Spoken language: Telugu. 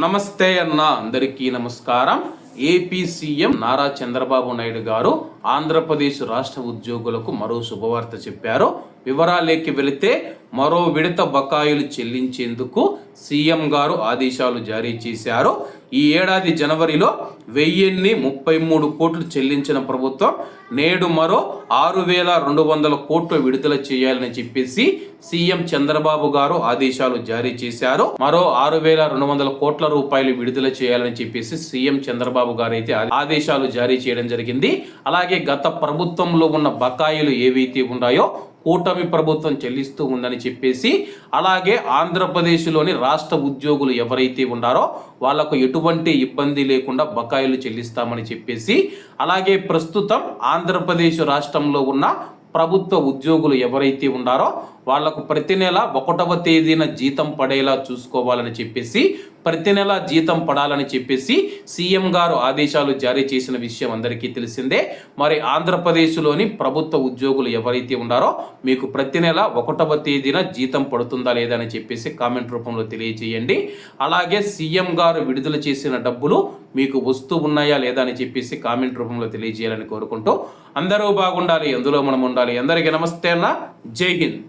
నమస్తే అన్న అందరికీ నమస్కారం. ఏపీ సీఎం నారా చంద్రబాబు నాయుడు గారు ఆంధ్రప్రదేశ్ రాష్ట్ర ఉద్యోగులకు మరో శుభవార్త చెప్పారు. వివరాలేకి వెళితే మరో విడత బకాయిలు చెల్లించేందుకు సీఎం గారు ఆదేశాలు జారీ చేశారు. ఈ ఏడాది జనవరిలో వెయ్యిన్ని ముప్పై మూడు కోట్లు చెల్లించిన ప్రభుత్వం నేడు మరో ఆరు వేల రెండు వందల కోట్లు విడుదల చేయాలని చెప్పేసి సీఎం చంద్రబాబు గారు ఆదేశాలు జారీ చేశారు. మరో ఆరు వేల రెండు వందల కోట్ల రూపాయలు విడుదల చేయాలని చెప్పేసి సీఎం చంద్రబాబు గారు అయితే ఆదేశాలు జారీ చేయడం జరిగింది. అలాగే గత ప్రభుత్వంలో ఉన్న బకాయిలు ఏవైతే ఉన్నాయో కూటమి ప్రభుత్వం చెల్లిస్తూ ఉందని చెప్పేసి అలాగే ఆంధ్రప్రదేశ్లోని రాష్ట్ర ఉద్యోగులు ఎవరైతే ఉన్నారో వాళ్ళకు ఎటువంటి ఇబ్బంది లేకుండా బకాయిలు చెల్లిస్తామని చెప్పేసి అలాగే ప్రస్తుతం ఆంధ్రప్రదేశ్ రాష్ట్రంలో ఉన్న ప్రభుత్వ ఉద్యోగులు ఎవరైతే ఉన్నారో వాళ్ళకు ప్రతి నెల ఒకటవ తేదీన జీతం పడేలా చూసుకోవాలని చెప్పేసి ప్రతి నెల జీతం పడాలని చెప్పేసి సీఎం గారు ఆదేశాలు జారీ చేసిన విషయం అందరికీ తెలిసిందే. మరి ఆంధ్రప్రదేశ్లోని ప్రభుత్వ ఉద్యోగులు ఎవరైతే ఉన్నారో మీకు ప్రతి నెల ఒకటవ తేదీన జీతం పడుతుందా లేదా అని చెప్పేసి కామెంట్ రూపంలో తెలియజేయండి. అలాగే సీఎం గారు విడుదల చేసిన డబ్బులు మీకు వస్తూ ఉన్నాయా లేదా అని చెప్పేసి కామెంట్ రూపంలో తెలియజేయాలని కోరుకుంటూ అందరూ బాగుండాలి ఎందులో మనం ఉండాలి. అందరికీ నమస్తే అన్న. జై హింద్.